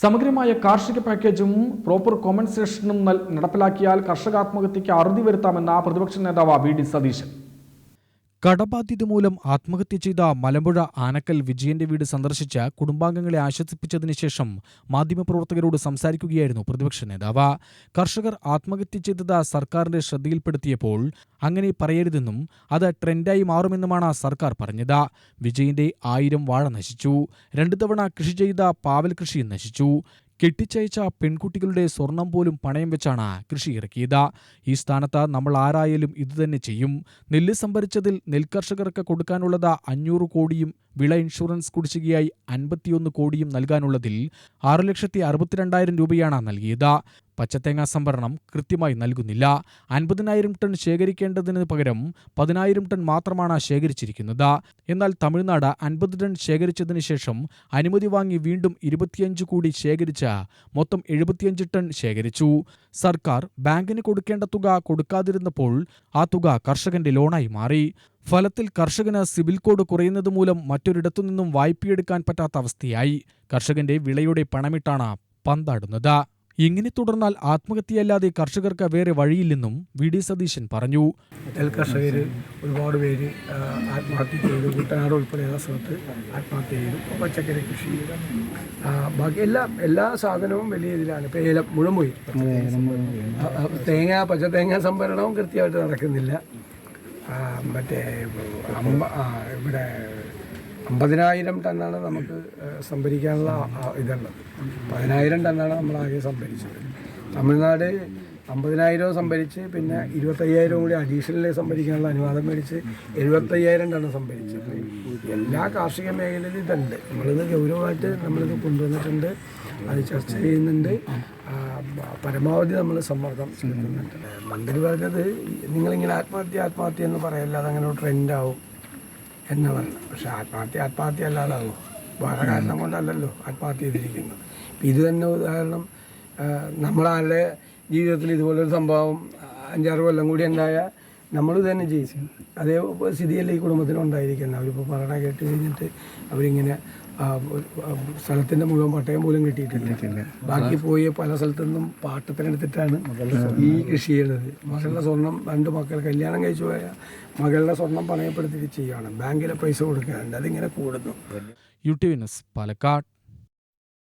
സമഗ്രമായ കാർഷിക പാക്കേജും പ്രോപ്പർ കോമ്പൻസേഷനും നടപ്പിലാക്കിയാൽ കർഷകാത്മഹത്യയ്ക്ക് അറുതി വരുത്താമെന്ന പ്രതിപക്ഷ നേതാവ് വി ഡി സതീശൻ. കടബാധ്യത മൂലം ആത്മഹത്യ ചെയ്ത മലമ്പുഴ ആനക്കൽ വിജയന്റെ വീട് സന്ദർശിച്ച് കുടുംബാംഗങ്ങളെ ആശ്വസിപ്പിച്ചതിന് ശേഷം മാധ്യമപ്രവർത്തകരോട് സംസാരിക്കുകയായിരുന്നു പ്രതിപക്ഷ നേതാവ്. കർഷകർ ആത്മഹത്യ ചെയ്തത് സർക്കാരിന്റെ ശ്രദ്ധയിൽപ്പെടുത്തിയപ്പോൾ അങ്ങനെ പറയരുതെന്നും അത് ട്രെൻഡായി മാറുമെന്നുമാണ് സർക്കാർ പറഞ്ഞത്. വിജയന്റെ ആയിരം വാഴ നശിച്ചു. രണ്ടു തവണ കൃഷി ചെയ്ത പാവൽ കൃഷിയും നശിച്ചു. കെട്ടിച്ചയച്ച പെൺകുട്ടികളുടെ സ്വർണം പോലും പണയം വെച്ചാണ് കൃഷി ഇറക്കിയത്. ഈ സ്ഥാനത്ത് നമ്മൾ ആരായാലും ഇതുതന്നെ ചെയ്യും. നെല്ല് സംഭരിച്ചതിൽ നെൽകർഷകർക്ക് കൊടുക്കാനുള്ളത് അഞ്ഞൂറ് കോടിയും വിള ഇൻഷുറൻസ് കുടിശ്ശികയായി അൻപത്തിയൊന്ന് കോടിയും നൽകാനുള്ളതിൽ ആറ് ലക്ഷത്തി അറുപത്തിരണ്ടായിരം രൂപയാണ് നൽകിയത്. പച്ചത്തേങ്ങ സംഭരണം കൃത്യമായി നൽകുന്നില്ല. അൻപതിനായിരം ടൺ ശേഖരിക്കേണ്ടതിന് പകരം പതിനായിരം ടൺ മാത്രമാണ് ശേഖരിച്ചിരിക്കുന്നത്. എന്നാൽ തമിഴ്നാട് അൻപത് ടൺ ശേഖരിച്ചതിന് ശേഷം അനുമതി വാങ്ങി വീണ്ടും ഇരുപത്തിയഞ്ച് കൂടി ശേഖരിച്ച മൊത്തം എഴുപത്തിയഞ്ച് ടൺ ശേഖരിച്ചു. സർക്കാർ ബാങ്കിന് കൊടുക്കേണ്ട തുക കൊടുക്കാതിരുന്നപ്പോൾ ആ തുക കർഷകന്റെ ലോണായി മാറി. ഫലത്തിൽ കർഷകന് സിവിൽ കോഡ് കുറയുന്നത് മൂലം മറ്റൊരിടത്തു നിന്നും വായ്പയെടുക്കാൻ പറ്റാത്ത അവസ്ഥയായി. കർഷകന്റെ വിളയുടെ പണമിട്ടാണ് പന്താടുന്നത്. ഇങ്ങനെ തുടർന്നാൽ ആത്മഹത്യയല്ലാതെ കർഷകർക്ക് വേറെ വഴിയില്ലെന്നും വി ഡി സതീശൻ പറഞ്ഞു. നെൽ കർഷകർ ഒരുപാട് പേര് ആത്മഹത്യ ചെയ്തു. കുട്ടനാട് ഉൾപ്പെടെയുള്ള സ്ഥലത്ത് ആത്മഹത്യ ചെയ്തു. പച്ചക്കറി കൃഷി ബാക്കി എല്ലാ എല്ലാ സാധനവും വലിയ ഇതിലാണ്. ഇപ്പോൾ ഏലം മുഴുവൻ പോയി തേങ്ങ പച്ച തേങ്ങ സംഭരണവും കൃത്യമായിട്ട് നടക്കുന്നില്ല. മറ്റേ അമ്പ ഇവിടെ അമ്പതിനായിരം ടണ്ണാണ് നമുക്ക് സംഭരിക്കാനുള്ള ഇതുള്ളത്. പതിനായിരം ടണ്ണാണ് നമ്മൾ ആകെ സംഭരിച്ചത്. തമിഴ്നാട് അമ്പതിനായിരം സംഭരിച്ച് പിന്നെ ഇരുപത്തയ്യായിരം കൂടി അഡീഷണൽ സംഭരിക്കാനുള്ള അനുവാദം മേടിച്ച് എഴുപത്തയ്യായിരം ടണ്ണ് സംഭരിച്ചത് എല്ലാ കാർഷിക മേഖലയിലും ഇതുണ്ട്. നമ്മളിത് ഗൗരവമായിട്ട് നമ്മളിത് കൊണ്ടുവന്നിട്ടുണ്ട്. അത് ചർച്ച ചെയ്യുന്നുണ്ട്. പരമാവധി നമ്മൾ സമ്മർദ്ദം ചെലുത്തുന്നുണ്ട്. മന്ത്രി പറഞ്ഞത് നിങ്ങളിങ്ങനെ ആത്മഹത്യ ആത്മഹത്യ എന്ന് പറയല്ല അതങ്ങനെ ട്രെൻഡാവും എന്ന് പറഞ്ഞു പക്ഷെ ആത്മഹത്യ ആത്മഹത്യ അല്ലാതാവും? വേറെ കാരണം കൊണ്ടല്ലല്ലോ ആത്മഹത്യ ചെയ്തിരിക്കുന്നത്. ഇത് തന്നെ ഉദാഹരണം നമ്മളാരുടെ ജീവിതത്തിൽ ഇതുപോലൊരു സംഭവം അഞ്ചാറ് കൊല്ലം കൂടി ഉണ്ടായ നമ്മൾ തന്നെ ജയിച്ചു. അതേ സ്ഥിതിയല്ല ഈ കുടുംബത്തിനും ഉണ്ടായിരിക്കുന്നത്. അവരിപ്പോൾ പറയണ കേട്ട് കഴിഞ്ഞിട്ട് അവരിങ്ങനെ സ്ഥലത്തിന്റെ മുഴുവൻ പട്ടയം പോലും കിട്ടിയിട്ടില്ല. ബാക്കി പോയി പല സ്ഥലത്തു നിന്നും പാട്ടത്തിനെടുത്തിട്ടാണ് ഈ കൃഷി ചെയ്യുന്നത്. മകളുടെ സ്വർണം രണ്ട് മക്കൾ കല്യാണം കഴിച്ചു പോയ മകളുടെ സ്വർണം പണയപ്പെടുത്തിയിട്ട് ചെയ്യുകയാണ് ബാങ്കിലെ പൈസ കൊടുക്കാറുണ്ട്. അതിങ്ങനെ കൂടുന്നു. U T Palakkad.